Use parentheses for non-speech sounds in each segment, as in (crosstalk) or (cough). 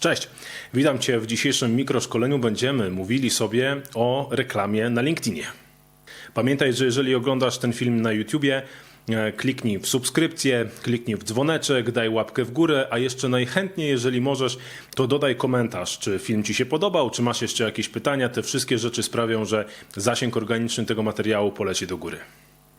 Cześć, witam Cię w dzisiejszym mikroszkoleniu. Będziemy mówili sobie o reklamie na LinkedInie. Pamiętaj, że jeżeli oglądasz ten film na YouTubie, e, kliknij w subskrypcję, kliknij w dzwoneczek, daj łapkę w górę, a jeszcze najchętniej, jeżeli możesz, to dodaj komentarz, czy film Ci się podobał, czy masz jeszcze jakieś pytania. Te wszystkie rzeczy sprawią, że zasięg organiczny tego materiału poleci do góry.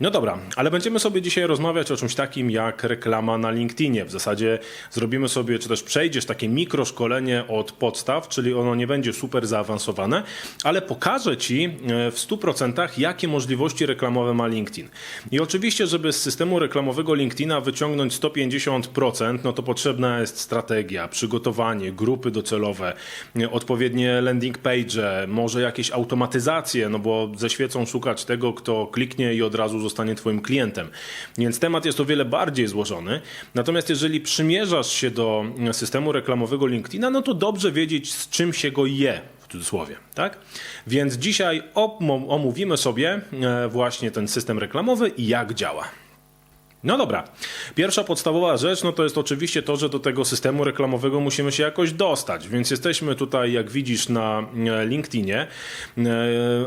No dobra, ale będziemy sobie dzisiaj rozmawiać o czymś takim jak reklama na LinkedInie. W zasadzie zrobimy sobie, czy też przejdziesz takie mikroszkolenie od podstaw, czyli ono nie będzie super zaawansowane, ale pokażę Ci e, w 100% jakie możliwości reklamowe ma LinkedIn. I oczywiście, żeby z systemu reklamowego LinkedIna wyciągnąć 150%, no to potrzebna jest strategia, przygotowanie, grupy docelowe, e, odpowiednie landing page, może jakieś automatyzacje, no bo ze świecą szukać tego, kto kliknie i od razu zostanie Twoim klientem. Więc temat jest o wiele bardziej złożony. Natomiast jeżeli przymierzasz się do systemu reklamowego LinkedIna, no to dobrze wiedzieć, z czym się go je. W cudzysłowie, tak? Więc dzisiaj om- omówimy sobie e, właśnie ten system reklamowy i jak działa. No dobra. Pierwsza podstawowa rzecz, no to jest oczywiście to, że do tego systemu reklamowego musimy się jakoś dostać. Więc jesteśmy tutaj, jak widzisz, na e, LinkedInie. E,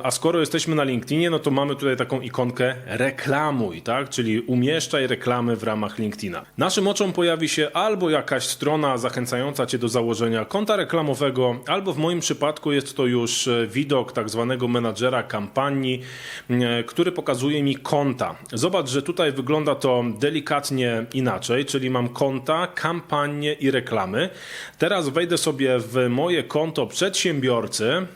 A skoro jesteśmy na LinkedInie, no to mamy tutaj taką ikonkę reklamuj, tak? Czyli umieszczaj reklamy w ramach LinkedIna. Naszym oczom pojawi się albo jakaś strona zachęcająca cię do założenia konta reklamowego, albo w moim przypadku jest to już e, widok tak zwanego menadżera kampanii, który pokazuje mi konta. Zobacz, że tutaj wygląda to delikatnie inaczej, czyli mam konta, kampanie i reklamy. Teraz wejdę sobie w moje konto przedsiębiorcy, e,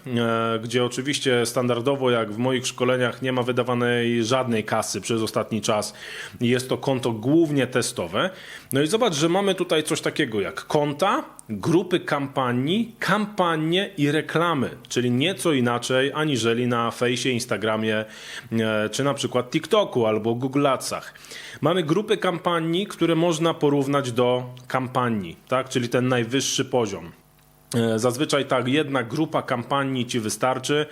gdzie oczywiście standardowo, jak w moich szkoleniach, nie ma wydawanej żadnej kasy przez ostatni czas. Jest to konto głównie testowe. No i zobacz, że mamy tutaj coś takiego jak konta, grupy kampanii, kampanie i reklamy, czyli nieco inaczej aniżeli na fejsie, Instagramie e, czy na przykład TikToku albo Google Adsach. Mamy grupy kampanii, które można porównać do kampanii, tak? czyli ten najwyższy poziom. E, Zazwyczaj tak jedna grupa kampanii ci wystarczy.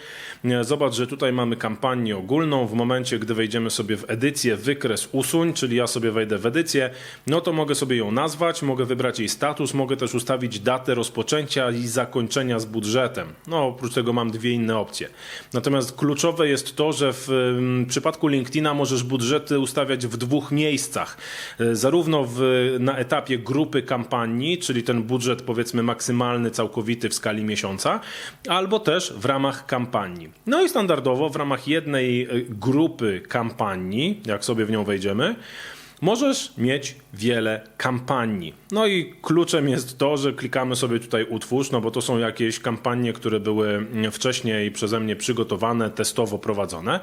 E, Zobacz, że tutaj mamy kampanię ogólną. W momencie, gdy wejdziemy sobie w edycję, wykres usuń, czyli ja sobie wejdę w edycję, no to mogę sobie ją nazwać, mogę wybrać jej status, mogę też ustawić datę rozpoczęcia i zakończenia z budżetem. No oprócz tego mam dwie inne opcje. Natomiast kluczowe jest to, że w ym, przypadku LinkedIna możesz budżety ustawiać w dwóch miejscach. E, Zarówno w, na etapie grupy kampanii, czyli ten budżet powiedzmy maksymalny, całkowity w skali miesiąca, albo też w ramach kampanii. No i standardowo w ramach jednej y, grupy kampanii, jak sobie w nią wejdziemy, możesz mieć wiele kampanii. No i kluczem jest to, że klikamy sobie tutaj utwórz, no bo to są jakieś kampanie, które były mm, wcześniej przeze mnie przygotowane, testowo prowadzone.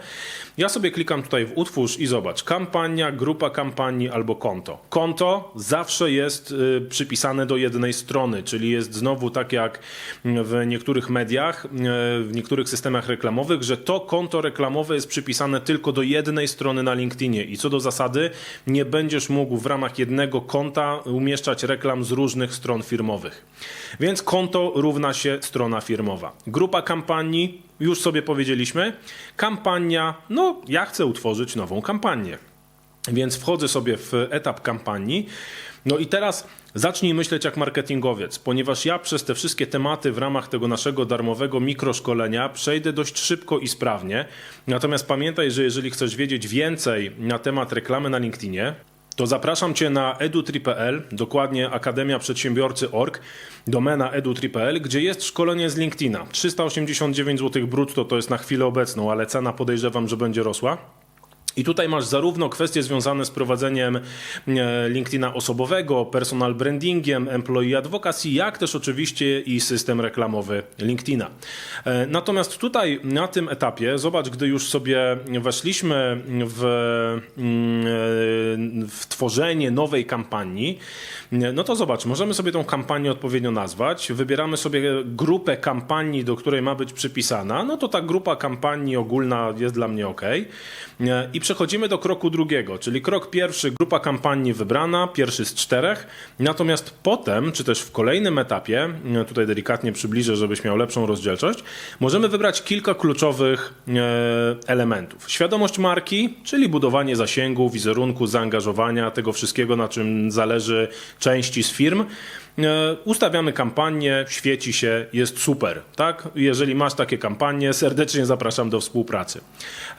Ja sobie klikam tutaj w utwórz i zobacz, kampania, grupa kampanii albo konto. Konto zawsze jest y, przypisane do jednej strony, czyli jest znowu tak jak w niektórych mediach, y, w niektórych systemach reklamowych, że to konto reklamowe jest przypisane tylko do jednej strony na LinkedInie i co do zasady nie będziesz mógł w ramach jednego konta umieszczać reklam z różnych stron firmowych. Więc konto równa się strona firmowa. Grupa kampanii, już sobie powiedzieliśmy. Kampania, no ja chcę utworzyć nową kampanię. Więc wchodzę sobie w etap kampanii. No i teraz zacznij myśleć jak marketingowiec, ponieważ ja przez te wszystkie tematy w ramach tego naszego darmowego mikroszkolenia przejdę dość szybko i sprawnie. Natomiast pamiętaj, że jeżeli chcesz wiedzieć więcej na temat reklamy na LinkedInie, to zapraszam Cię na edu3.pl, dokładnie Akademia Przedsiębiorcy.org, domena edu3.pl, gdzie jest szkolenie z LinkedIna. 389 zł brutto to jest na chwilę obecną, ale cena podejrzewam, że będzie rosła. I tutaj masz zarówno kwestie związane z prowadzeniem e, LinkedIna osobowego, personal brandingiem, employee advocacy, jak też oczywiście i system reklamowy LinkedIna. E, Natomiast tutaj na tym etapie, zobacz, gdy już sobie weszliśmy w, mm, e, w tworzenie nowej kampanii, no to zobacz, możemy sobie tą kampanię odpowiednio nazwać, wybieramy sobie grupę kampanii, do której ma być przypisana, no to ta grupa kampanii ogólna jest dla mnie ok. I przechodzimy do kroku drugiego, czyli krok pierwszy, grupa kampanii wybrana, pierwszy z czterech. Natomiast potem, czy też w kolejnym etapie, tutaj delikatnie przybliżę, żebyś miał lepszą rozdzielczość, możemy wybrać kilka kluczowych e, elementów. Świadomość marki, czyli budowanie zasięgu, wizerunku, zaangażowania, tego wszystkiego, na czym zależy części z firm. E, Ustawiamy kampanię, świeci się, jest super, tak? Jeżeli masz takie kampanie, serdecznie zapraszam do współpracy.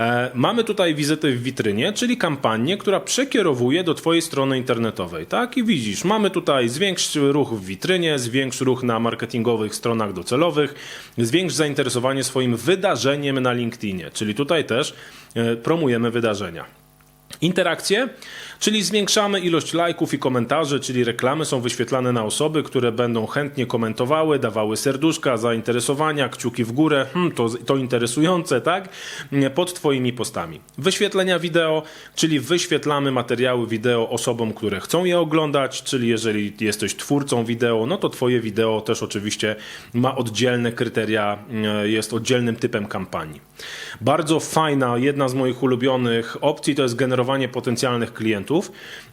E, Mamy tutaj wizyty w witrynie, czyli kampanię, która przekierowuje do Twojej strony internetowej, tak? I widzisz, mamy tutaj zwiększ ruch w witrynie, zwiększ ruch na marketingowych stronach docelowych, zwiększ zainteresowanie swoim wydarzeniem na LinkedInie, czyli tutaj też e, promujemy wydarzenia. Interakcje, czyli zwiększamy ilość lajków i komentarzy, czyli reklamy są wyświetlane na osoby, które będą chętnie komentowały, dawały serduszka, zainteresowania, kciuki w górę, hmm, to, to interesujące, tak? Pod Twoimi postami. Wyświetlenia wideo, czyli wyświetlamy materiały wideo osobom, które chcą je oglądać, czyli jeżeli jesteś twórcą wideo, no to Twoje wideo też oczywiście ma oddzielne kryteria, e, jest oddzielnym typem kampanii. Bardzo fajna, jedna z moich ulubionych opcji to jest generowanie potencjalnych klientów.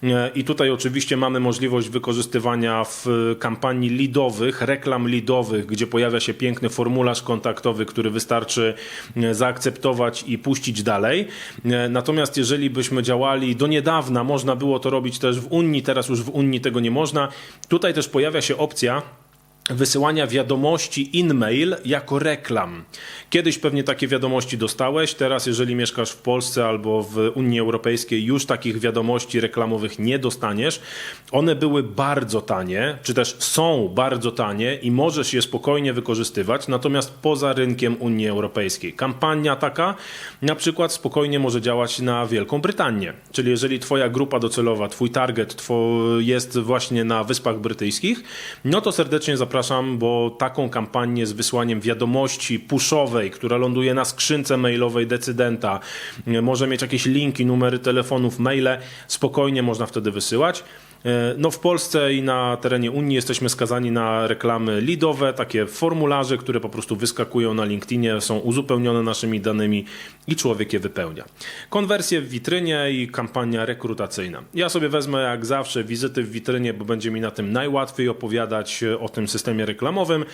E, I tutaj oczywiście mamy możliwość wykorzystywania w kampanii leadowych, reklam leadowych, gdzie pojawia się piękny formularz kontaktowy, który wystarczy e, zaakceptować i puścić dalej. E, Natomiast jeżeli byśmy działali do niedawna, można było to robić też w Unii, teraz już w Unii tego nie można. Tutaj też pojawia się opcja, wysyłania wiadomości in-mail jako reklam. Kiedyś pewnie takie wiadomości dostałeś, teraz jeżeli mieszkasz w Polsce albo w Unii Europejskiej już takich wiadomości reklamowych nie dostaniesz. One były bardzo tanie, czy też są bardzo tanie i możesz je spokojnie wykorzystywać, natomiast poza rynkiem Unii Europejskiej. Kampania taka na przykład spokojnie może działać na Wielką Brytanię, czyli jeżeli twoja grupa docelowa, twój target jest właśnie na Wyspach Brytyjskich, no to serdecznie zapraszam zapraszam, bo taką kampanię z wysłaniem wiadomości pushowej, która ląduje na skrzynce mailowej decydenta, może mieć jakieś linki, numery telefonów, maile, spokojnie można wtedy wysyłać. No w Polsce i na terenie Unii jesteśmy skazani na reklamy lidowe, takie formularze, które po prostu wyskakują na LinkedInie, są uzupełnione naszymi danymi i człowiek je wypełnia. Konwersje w witrynie i kampania rekrutacyjna. Ja sobie wezmę jak zawsze wizyty w witrynie, bo będzie mi na tym najłatwiej opowiadać o tym systemie reklamowym.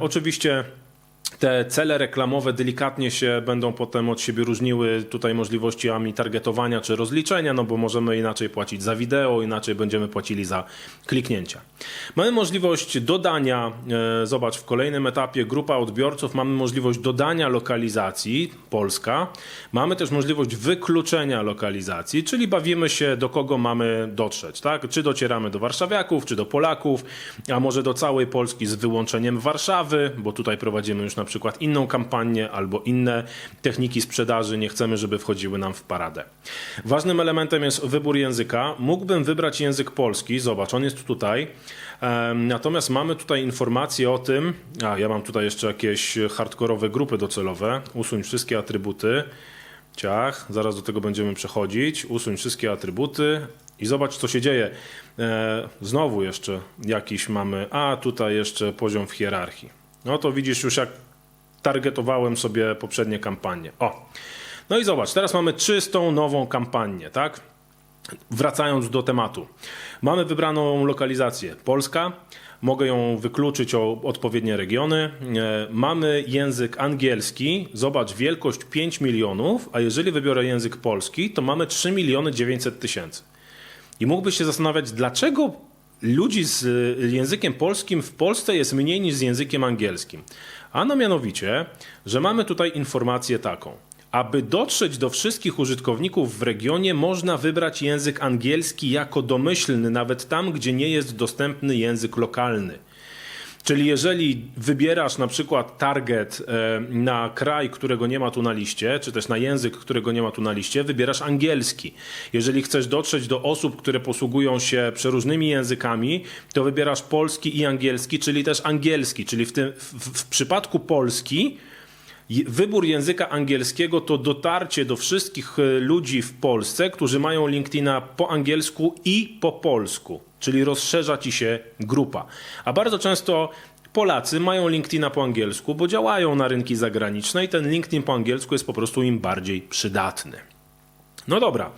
Oczywiście te cele reklamowe delikatnie się będą potem od siebie różniły tutaj możliwościami targetowania czy rozliczenia, no bo możemy inaczej płacić za wideo, inaczej będziemy płacili za kliknięcia. Mamy możliwość dodania, e, zobacz, w kolejnym etapie grupa odbiorców, mamy możliwość dodania lokalizacji, Polska. Mamy też możliwość wykluczenia lokalizacji, czyli bawimy się do kogo mamy dotrzeć, tak? Czy docieramy do warszawiaków, czy do Polaków, a może do całej Polski z wyłączeniem Warszawy, bo tutaj prowadzimy już na przykład inną kampanię albo inne techniki sprzedaży, nie chcemy, żeby wchodziły nam w paradę. Ważnym elementem jest wybór języka. Mógłbym wybrać język polski, zobacz, on jest tutaj. Natomiast mamy tutaj informacje o tym, a ja mam tutaj jeszcze jakieś hardkorowe grupy docelowe, usuń wszystkie atrybuty, ciach, zaraz do tego będziemy przechodzić, usuń wszystkie atrybuty i zobacz co się dzieje. E, znowu jeszcze jakiś mamy, a tutaj jeszcze poziom w hierarchii. No to widzisz już jak targetowałem sobie poprzednie kampanie. O. No i zobacz, teraz mamy czystą, nową kampanię, tak? Wracając do tematu. Mamy wybraną lokalizację Polska. Mogę ją wykluczyć o odpowiednie regiony. E, mamy język angielski. Zobacz, wielkość 5 milionów, a jeżeli wybiorę język polski, to mamy 3 miliony 900 tysięcy. I mógłbyś się zastanawiać, dlaczego ludzi z językiem polskim w Polsce jest mniej niż z językiem angielskim. Ano mianowicie, że mamy tutaj informację taką. Aby dotrzeć do wszystkich użytkowników w regionie, można wybrać język angielski jako domyślny, nawet tam, gdzie nie jest dostępny język lokalny. Czyli jeżeli wybierasz na przykład target e, na kraj, którego nie ma tu na liście, czy też na język, którego nie ma tu na liście, wybierasz angielski. Jeżeli chcesz dotrzeć do osób, które posługują się przeróżnymi językami, to wybierasz polski i angielski, czyli też angielski. Czyli w, tym, w, w przypadku Polski Wybór języka angielskiego to dotarcie do wszystkich e, ludzi w Polsce, którzy mają LinkedIna po angielsku i po polsku, czyli rozszerza ci się grupa. A bardzo często Polacy mają LinkedIna po angielsku, bo działają na rynki zagraniczne i ten LinkedIn po angielsku jest po prostu im bardziej przydatny. No dobra,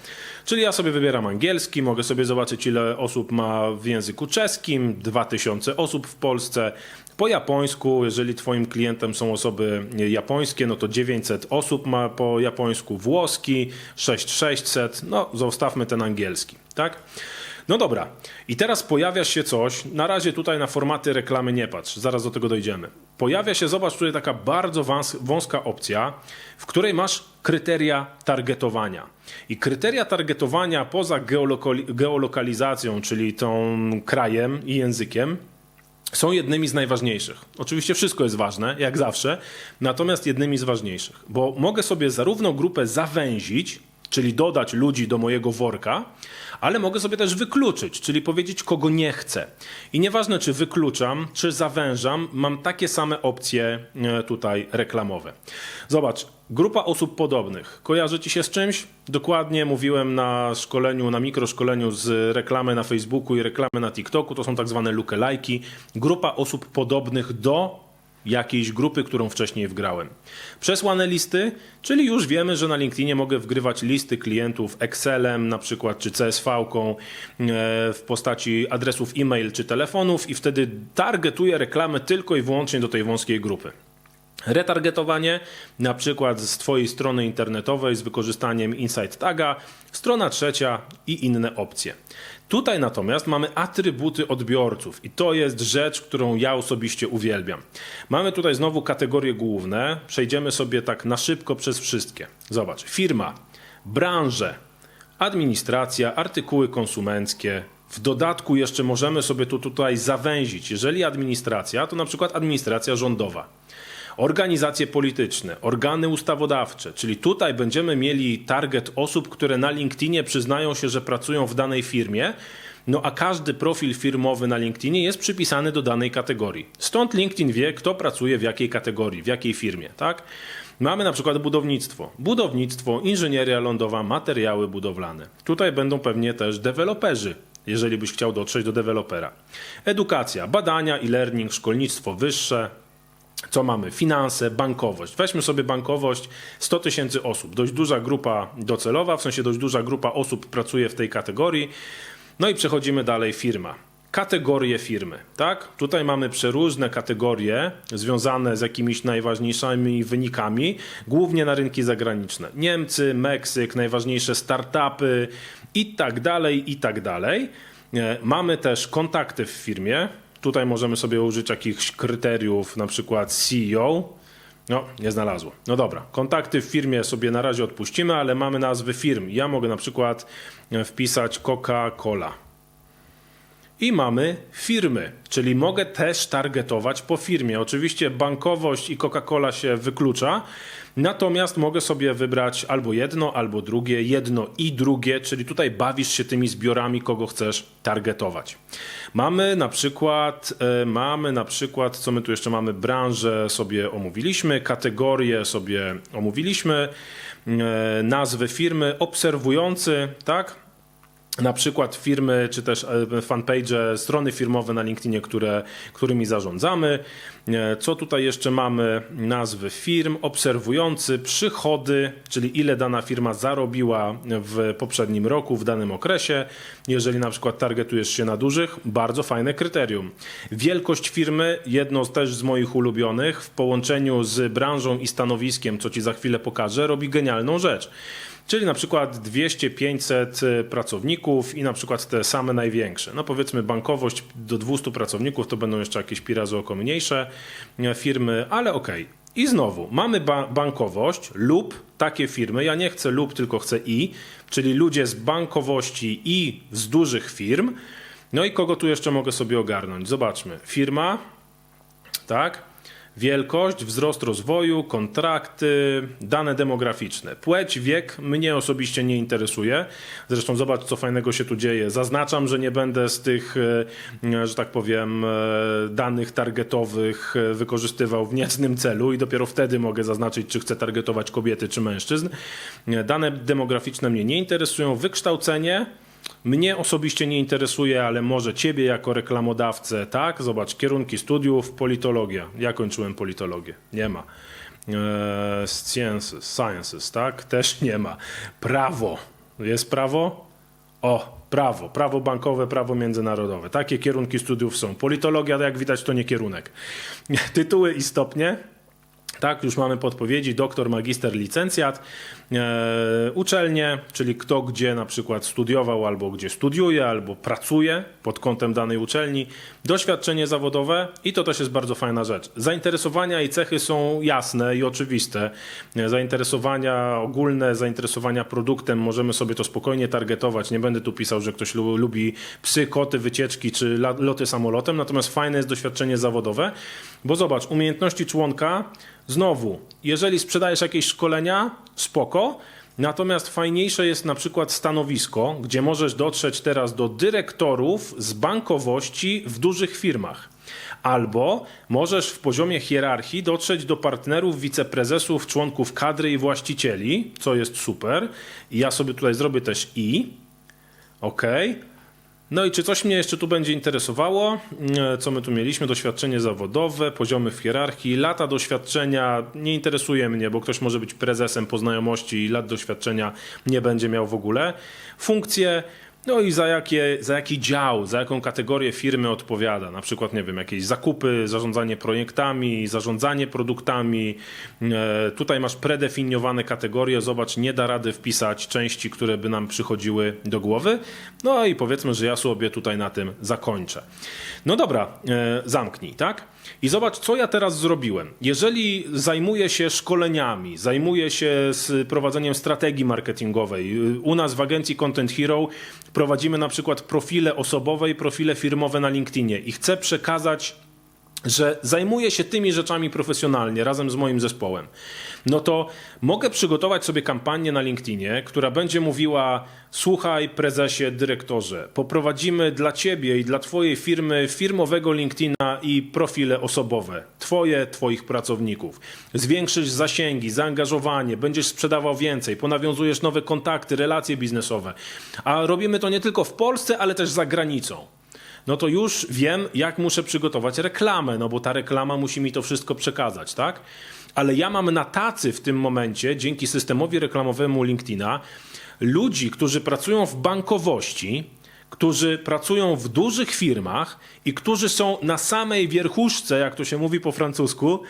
czyli ja sobie wybieram angielski, mogę sobie zobaczyć ile osób ma w języku czeskim, 2000 osób w Polsce. Po japońsku, jeżeli twoim klientem są osoby japońskie, no to 900 osób ma po japońsku, włoski 6600, no zostawmy ten angielski, tak? No dobra, i teraz pojawia się coś, na razie tutaj na formaty reklamy nie patrz, zaraz do tego dojdziemy. Pojawia się, zobacz, tutaj taka bardzo wąs- wąska opcja, w której masz kryteria targetowania. I kryteria targetowania poza geolokali- geolokalizacją, czyli tą krajem i językiem, są jednymi z najważniejszych. Oczywiście wszystko jest ważne, jak zawsze, natomiast jednymi z ważniejszych, bo mogę sobie zarówno grupę zawęzić, czyli dodać ludzi do mojego worka, ale mogę sobie też wykluczyć, czyli powiedzieć, kogo nie chcę. I nieważne, czy wykluczam, czy zawężam, mam takie same opcje e, tutaj reklamowe. Zobacz, grupa osób podobnych. Kojarzy ci się z czymś? Dokładnie mówiłem na szkoleniu, na mikroszkoleniu z reklamy na Facebooku i reklamy na TikToku. To są tak zwane lookalike'i. Grupa osób podobnych do jakiejś grupy, którą wcześniej wgrałem. Przesłane listy, czyli już wiemy, że na LinkedInie mogę wgrywać listy klientów Excelem na przykład, czy CSV-ką e, w postaci adresów e-mail czy telefonów i wtedy targetuję reklamę tylko i wyłącznie do tej wąskiej grupy. Retargetowanie, na przykład z Twojej strony internetowej z wykorzystaniem Insight Taga, strona trzecia i inne opcje. Tutaj natomiast mamy atrybuty odbiorców i to jest rzecz, którą ja osobiście uwielbiam. Mamy tutaj znowu kategorie główne, przejdziemy sobie tak na szybko przez wszystkie. Zobacz, firma, branże, administracja, artykuły konsumenckie. W dodatku jeszcze możemy sobie tu tutaj zawęzić. Jeżeli administracja, to na przykład administracja rządowa organizacje polityczne, organy ustawodawcze, czyli tutaj będziemy mieli target osób, które na LinkedInie przyznają się, że pracują w danej firmie. No a każdy profil firmowy na LinkedInie jest przypisany do danej kategorii. Stąd LinkedIn wie, kto pracuje w jakiej kategorii, w jakiej firmie, tak? Mamy na przykład budownictwo. Budownictwo, inżynieria lądowa, materiały budowlane. Tutaj będą pewnie też deweloperzy, jeżeli byś chciał dotrzeć do dewelopera. Edukacja, badania, e-learning, szkolnictwo wyższe, co mamy? Finanse, bankowość. Weźmy sobie bankowość 100 tysięcy osób. Dość duża grupa docelowa, w sensie dość duża grupa osób pracuje w tej kategorii. No i przechodzimy dalej firma. Kategorie firmy, tak? Tutaj mamy przeróżne kategorie związane z jakimiś najważniejszymi wynikami, głównie na rynki zagraniczne. Niemcy, Meksyk, najważniejsze startupy i tak dalej, i tak dalej. E, Mamy też kontakty w firmie, Tutaj możemy sobie użyć jakichś kryteriów, na przykład CEO. No, nie znalazło. No dobra, kontakty w firmie sobie na razie odpuścimy, ale mamy nazwy firm. Ja mogę na przykład e, wpisać Coca-Cola. I mamy firmy, czyli mogę też targetować po firmie. Oczywiście bankowość i Coca-Cola się wyklucza, natomiast mogę sobie wybrać albo jedno, albo drugie, jedno i drugie, czyli tutaj bawisz się tymi zbiorami, kogo chcesz targetować. Mamy na przykład, e, mamy na przykład, co my tu jeszcze mamy, branżę sobie omówiliśmy, kategorie sobie omówiliśmy, e, nazwy firmy, obserwujący, tak? Na przykład firmy, czy też e, fanpage, strony firmowe na LinkedInie, które, którymi zarządzamy. E, Co tutaj jeszcze mamy? Nazwy firm, obserwujący, przychody, czyli ile dana firma zarobiła w poprzednim roku, w danym okresie. Jeżeli na przykład targetujesz się na dużych, bardzo fajne kryterium. Wielkość firmy, jedno też z moich ulubionych, w połączeniu z branżą i stanowiskiem, co ci za chwilę pokażę, robi genialną rzecz. Czyli na przykład 200-500 pracowników i na przykład te same największe. No powiedzmy bankowość do 200 pracowników to będą jeszcze jakieś pi razy oko mniejsze e, firmy, ale okej. I znowu mamy ba- bankowość lub takie firmy. Ja nie chcę lub, tylko chcę i, czyli ludzie z bankowości i z dużych firm. No i kogo tu jeszcze mogę sobie ogarnąć? Zobaczmy. Firma, tak? Wielkość, wzrost rozwoju, kontrakty, dane demograficzne. Płeć, wiek mnie osobiście nie interesuje. Zresztą zobacz, co fajnego się tu dzieje. Zaznaczam, że nie będę z tych, e, że tak powiem, e, danych targetowych e, wykorzystywał w niecnym celu i dopiero wtedy mogę zaznaczyć, czy chcę targetować kobiety czy mężczyzn. E, Dane demograficzne mnie nie interesują. Wykształcenie. Mnie osobiście nie interesuje, ale może ciebie jako reklamodawcę, tak? Zobacz, kierunki studiów, politologia. Ja kończyłem politologię. Nie ma. Eee, sciences, sciences, tak? Też nie ma. Prawo. Jest prawo? O, prawo. Prawo bankowe, prawo międzynarodowe. Takie kierunki studiów są. Politologia, jak widać, to nie kierunek. (laughs) Tytuły i stopnie. Tak, już mamy podpowiedzi, doktor, magister, licencjat, uczelnie, czyli kto gdzie na przykład studiował, albo gdzie studiuje, albo pracuje pod kątem danej uczelni, doświadczenie zawodowe i to też jest bardzo fajna rzecz. Zainteresowania i cechy są jasne i oczywiste. E, Zainteresowania ogólne, zainteresowania produktem, możemy sobie to spokojnie targetować. Nie będę tu pisał, że ktoś lu- lubi psy, koty, wycieczki czy loty samolotem, natomiast fajne jest doświadczenie zawodowe, bo zobacz, umiejętności członka, znowu, jeżeli sprzedajesz jakieś szkolenia, spoko, natomiast fajniejsze jest na przykład stanowisko, gdzie możesz dotrzeć teraz do dyrektorów z bankowości w dużych firmach. Albo możesz w poziomie hierarchii dotrzeć do partnerów, wiceprezesów, członków kadry i właścicieli, co jest super. Ja sobie tutaj zrobię też i. OK. No i czy coś mnie jeszcze tu będzie interesowało? Co my tu mieliśmy? Doświadczenie zawodowe, poziomy w hierarchii, lata doświadczenia nie interesuje mnie, bo ktoś może być prezesem po znajomości i lat doświadczenia nie będzie miał w ogóle. Funkcje, no i za, jakie, za jaki dział, za jaką kategorię firmy odpowiada. Na przykład, nie wiem, jakieś zakupy, zarządzanie projektami, zarządzanie produktami. E, Tutaj masz predefiniowane kategorie. Zobacz, nie da rady wpisać części, które by nam przychodziły do głowy. No i powiedzmy, że ja sobie tutaj na tym zakończę. No dobra, e, zamknij, tak? I zobacz, co ja teraz zrobiłem. Jeżeli zajmuję się szkoleniami, zajmuję się z prowadzeniem strategii marketingowej, y, u nas w agencji Content Hero prowadzimy na przykład profile osobowe i profile firmowe na LinkedInie i chcę przekazać że zajmuję się tymi rzeczami profesjonalnie razem z moim zespołem, no to mogę przygotować sobie kampanię na LinkedInie, która będzie mówiła: Słuchaj, prezesie, dyrektorze, poprowadzimy dla ciebie i dla twojej firmy firmowego LinkedIna i profile osobowe, twoje, twoich pracowników. Zwiększysz zasięgi, zaangażowanie, będziesz sprzedawał więcej, ponawiązujesz nowe kontakty, relacje biznesowe. A robimy to nie tylko w Polsce, ale też za granicą no to już wiem, jak muszę przygotować reklamę, no bo ta reklama musi mi to wszystko przekazać, tak? Ale ja mam na tacy w tym momencie, dzięki systemowi reklamowemu LinkedIna, ludzi, którzy pracują w bankowości, którzy pracują w dużych firmach i którzy są na samej wierchuszce, jak to się mówi po francusku,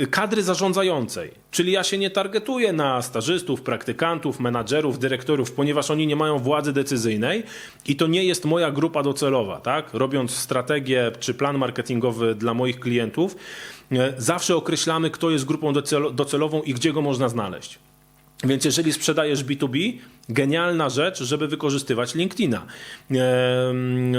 e, kadry zarządzającej. Czyli ja się nie targetuję na stażystów, praktykantów, menadżerów, dyrektorów, ponieważ oni nie mają władzy decyzyjnej i to nie jest moja grupa docelowa. Tak? Robiąc strategię czy plan marketingowy dla moich klientów, e, zawsze określamy, kto jest grupą docelo- docelową i gdzie go można znaleźć. Więc jeżeli sprzedajesz B2B, genialna rzecz, żeby wykorzystywać LinkedIna.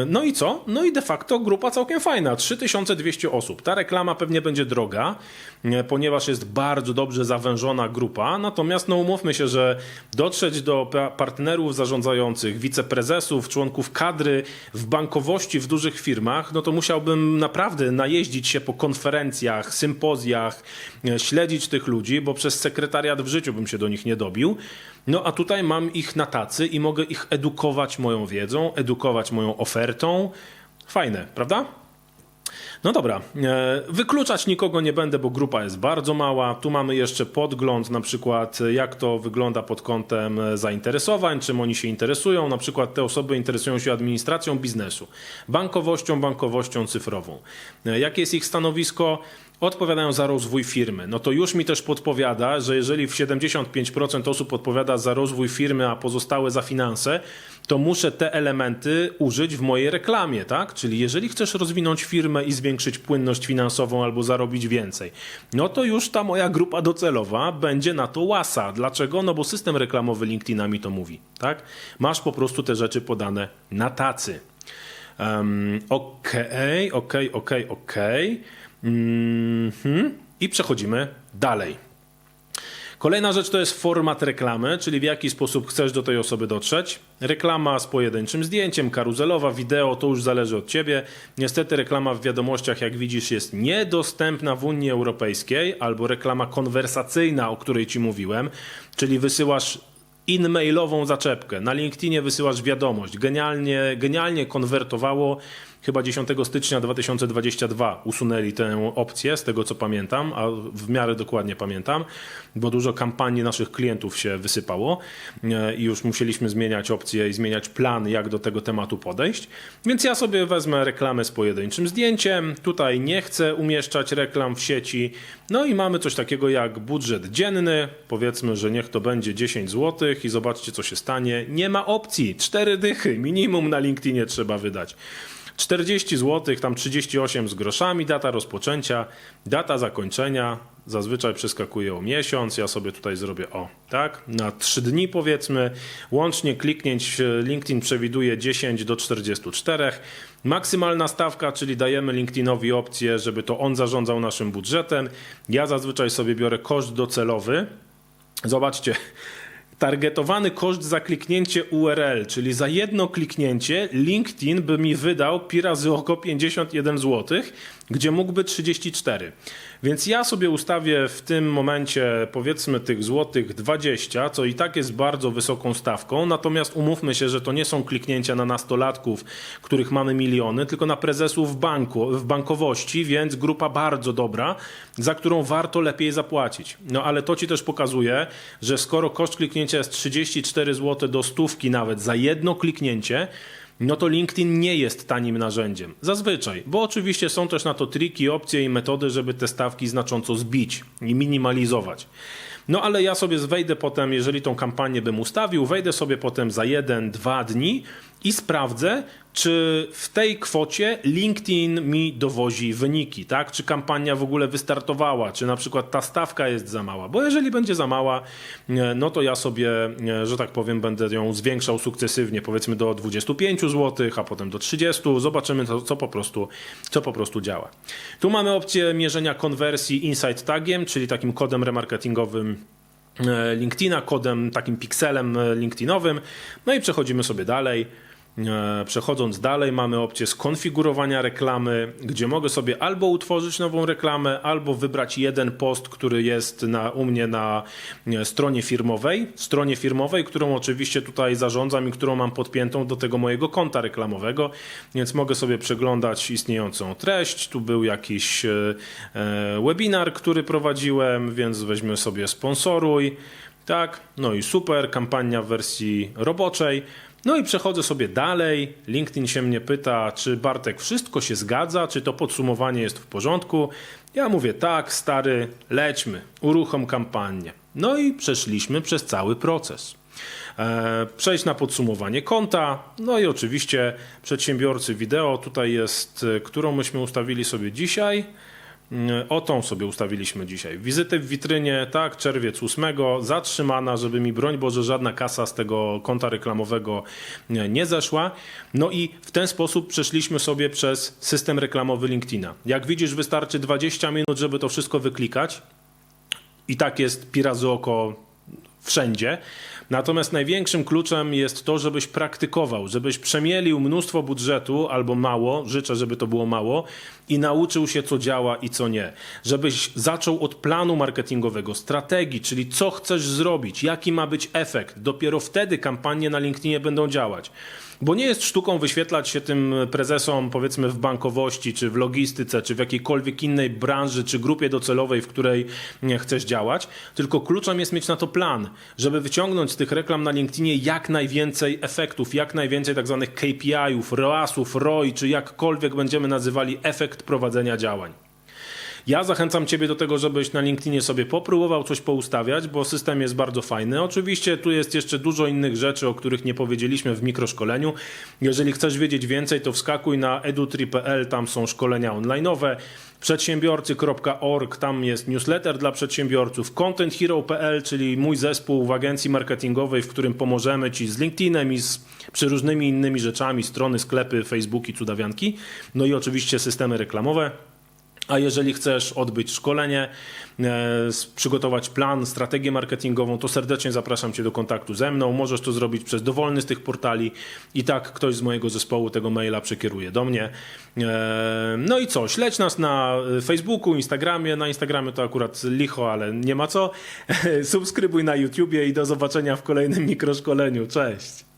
No i co? No i de facto grupa całkiem fajna, 3200 osób. Ta reklama pewnie będzie droga, e, ponieważ jest bardzo dobrze zawężona grupa, natomiast no umówmy się, że dotrzeć do pa- partnerów zarządzających, wiceprezesów, członków kadry w bankowości w dużych firmach, no to musiałbym naprawdę najeździć się po konferencjach, sympozjach, e, śledzić tych ludzi, bo przez sekretariat w życiu bym się do nich nie dobił. No a tutaj mam ich na tacy i mogę ich edukować moją wiedzą, edukować moją ofertą. Fajne, prawda? No dobra, e, wykluczać nikogo nie będę, bo grupa jest bardzo mała. Tu mamy jeszcze podgląd, na przykład e, jak to wygląda pod kątem e, zainteresowań, czym oni się interesują. Na przykład te osoby interesują się administracją biznesu, bankowością, bankowością cyfrową. Jakie jest ich stanowisko? Odpowiadają za rozwój firmy. No to już mi też podpowiada, że jeżeli w 75% osób odpowiada za rozwój firmy, a pozostałe za finanse, to muszę te elementy użyć w mojej reklamie, tak? Czyli jeżeli chcesz rozwinąć firmę i zwiększyć płynność finansową albo zarobić więcej, no to już ta moja grupa docelowa będzie na to łasa. Dlaczego? No bo system reklamowy LinkedIna mi to mówi, tak? Masz po prostu te rzeczy podane na tacy. Um, okej, okej, okej, okej. Mhm. I przechodzimy dalej. Kolejna rzecz to jest format reklamy, czyli w jaki sposób chcesz do tej osoby dotrzeć. Reklama z pojedynczym zdjęciem, karuzelowa, wideo, to już zależy od ciebie. Niestety reklama w wiadomościach, jak widzisz, jest niedostępna w Unii Europejskiej, albo reklama konwersacyjna, o której ci mówiłem, czyli wysyłasz in-mailową zaczepkę. Na LinkedInie wysyłasz wiadomość. Genialnie, genialnie konwertowało chyba 10 stycznia 2022 usunęli tę opcję, z tego co pamiętam, a w miarę dokładnie pamiętam, bo dużo kampanii naszych klientów się wysypało e, i już musieliśmy zmieniać opcje i zmieniać plan, jak do tego tematu podejść. Więc ja sobie wezmę reklamę z pojedynczym zdjęciem. Tutaj nie chcę umieszczać reklam w sieci. No i mamy coś takiego jak budżet dzienny. Powiedzmy, że niech to będzie 10 zł i zobaczcie, co się stanie. Nie ma opcji. Cztery dychy minimum na LinkedInie trzeba wydać. 40 zł, tam 38 z groszami, data rozpoczęcia, data zakończenia, zazwyczaj przeskakuje o miesiąc, ja sobie tutaj zrobię o, tak, na 3 dni powiedzmy, łącznie kliknięć e, LinkedIn przewiduje 10 do 44, maksymalna stawka, czyli dajemy LinkedInowi opcję, żeby to on zarządzał naszym budżetem, ja zazwyczaj sobie biorę koszt docelowy, zobaczcie, targetowany koszt za kliknięcie URL, czyli za jedno kliknięcie LinkedIn by mi wydał pi razy oko 51 zł, gdzie mógłby 34. Więc ja sobie ustawię w tym momencie powiedzmy tych złotych 20, co i tak jest bardzo wysoką stawką, natomiast umówmy się, że to nie są kliknięcia na nastolatków, których mamy miliony, tylko na prezesów banku, w bankowości, więc grupa bardzo dobra, za którą warto lepiej zapłacić. No ale to ci też pokazuje, że skoro koszt kliknięcia jest 34 zł do stówki nawet za jedno kliknięcie, no to LinkedIn nie jest tanim narzędziem. Zazwyczaj, bo oczywiście są też na to triki, opcje i metody, żeby te stawki znacząco zbić i minimalizować. No ale ja sobie wejdę potem, jeżeli tą kampanię bym ustawił, wejdę sobie potem za jeden, dwa dni i sprawdzę, czy w tej kwocie LinkedIn mi dowozi wyniki, tak? Czy kampania w ogóle wystartowała, czy na przykład ta stawka jest za mała. Bo jeżeli będzie za mała, e, no to ja sobie, e, że tak powiem, będę ją zwiększał sukcesywnie, powiedzmy do 25 zł, a potem do 30. Zobaczymy, to, co, po prostu, co po prostu działa. Tu mamy opcję mierzenia konwersji Insight Tagiem, czyli takim kodem remarketingowym e, LinkedIna, kodem takim pikselem LinkedInowym. No i przechodzimy sobie dalej. E, Przechodząc dalej, mamy opcję skonfigurowania reklamy, gdzie mogę sobie albo utworzyć nową reklamę, albo wybrać jeden post, który jest na, u mnie na e, stronie firmowej. Stronie firmowej, którą oczywiście tutaj zarządzam i którą mam podpiętą do tego mojego konta reklamowego, więc mogę sobie przeglądać istniejącą treść. Tu był jakiś e, webinar, który prowadziłem, więc weźmy sobie sponsoruj. Tak, no i super, kampania w wersji roboczej. No i przechodzę sobie dalej. LinkedIn się mnie pyta, czy Bartek wszystko się zgadza, czy to podsumowanie jest w porządku. Ja mówię tak, stary, lećmy, uruchom kampanię. No i przeszliśmy przez cały proces. E, Przejść na podsumowanie konta, no i oczywiście przedsiębiorcy wideo. Tutaj jest, e, którą myśmy ustawili sobie dzisiaj. O tą sobie ustawiliśmy dzisiaj. Wizyty w witrynie, tak, czerwiec 8, zatrzymana, żeby mi broń Boże żadna kasa z tego konta reklamowego nie, zeszła. No i w ten sposób przeszliśmy sobie przez system reklamowy LinkedIna. Jak widzisz, wystarczy 20 minut, żeby to wszystko wyklikać. I tak jest pi razy oko wszędzie. Natomiast największym kluczem jest to, żebyś praktykował, żebyś przemielił mnóstwo budżetu albo mało, życzę, żeby to było mało, i nauczył się, co działa i co nie. Żebyś zaczął od planu marketingowego, strategii, czyli co chcesz zrobić, jaki ma być efekt. Dopiero wtedy kampanie na LinkedInie będą działać. Bo nie jest sztuką wyświetlać się tym prezesom, powiedzmy, w bankowości, czy w logistyce, czy w jakiejkolwiek innej branży, czy grupie docelowej, w której chcesz działać. Tylko kluczem jest mieć na to plan, żeby wyciągnąć z tych reklam na LinkedInie jak najwięcej efektów, jak najwięcej tak zwanych KPI-ów, ROAS-ów, ROI, czy jakkolwiek będziemy nazywali efekt prowadzenia działań. Ja zachęcam Ciebie do tego, żebyś na LinkedInie sobie popróbował coś poustawiać, bo system jest bardzo fajny. Oczywiście tu jest jeszcze dużo innych rzeczy, o których nie powiedzieliśmy w mikroszkoleniu. Jeżeli chcesz wiedzieć więcej, to wskakuj na edutri.pl, tam są szkolenia online'owe. Przedsiębiorcy.org, tam jest newsletter dla przedsiębiorców. ContentHero.pl, czyli mój zespół w agencji marketingowej, w którym pomożemy Ci z LinkedInem i z przeróżnymi innymi rzeczami, strony, sklepy, Facebooki, cudawianki. No i oczywiście systemy reklamowe. A jeżeli chcesz odbyć szkolenie, e, przygotować plan, strategię marketingową, to serdecznie zapraszam Cię do kontaktu ze mną. Możesz to zrobić przez dowolny z tych portali i tak ktoś z mojego zespołu tego maila przekieruje do mnie. E, No i co, śledź nas na e, Facebooku, Instagramie. Na Instagramie to akurat licho, ale nie ma co. (laughs) Subskrybuj na YouTubie i do zobaczenia w kolejnym mikroszkoleniu. Cześć!